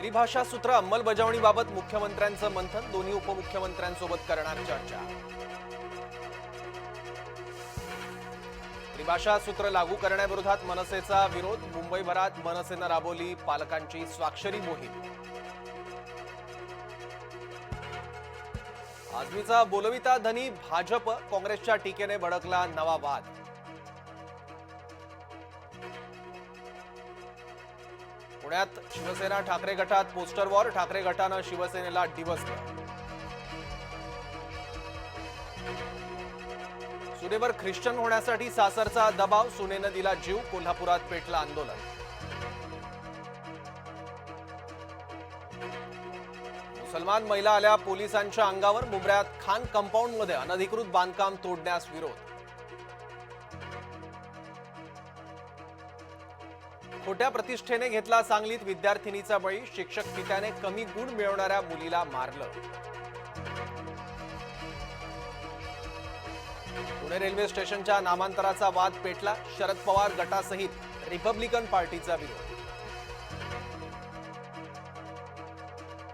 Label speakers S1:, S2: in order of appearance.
S1: त्रिभाषा सूत्र अंमलबजावणीबाबत मुख्यमंत्र्यांचं मंथन दोन्ही उपमुख्यमंत्र्यांसोबत करणार चर्चा. त्रिभाषा सूत्र लागू करण्याविरोधात मनसेचा विरोध मुंबईभरात मनसेनं राबवली पालकांची स्वाक्षरी मोहीम. आजमीचा बोलविता धनी भाजप काँग्रेसच्या टीकेने भडकला नवा वाद. पुण्यात शिवसेना ठाकरे गटात पोस्टर वॉर ठाकरे गटानं शिवसेनेला डिवसलं सुनेवर ख्रिश्चन होण्यासाठी सासरचा दबाव सुनेनं दिला जीव कोल्हापुरात पेटलं आंदोलन. मुसलमान महिला आल्या पोलिसांच्या अंगावर मुंबऱ्यात खान कंपाऊंडमध्ये अनधिकृत बांधकाम तोडण्यास विरोध. खोट्या प्रतिष्ठेने घेतला सांगलीत विद्यार्थिनीचा बळी. शिक्षक पित्याने कमी गुण मिळवणाऱ्या मुलीला मारलं. पुणे रेल्वे स्टेशनच्या नामांतराचा वाद पेटला. शरद पवार गटासहित रिपब्लिकन पार्टीचा विरोध.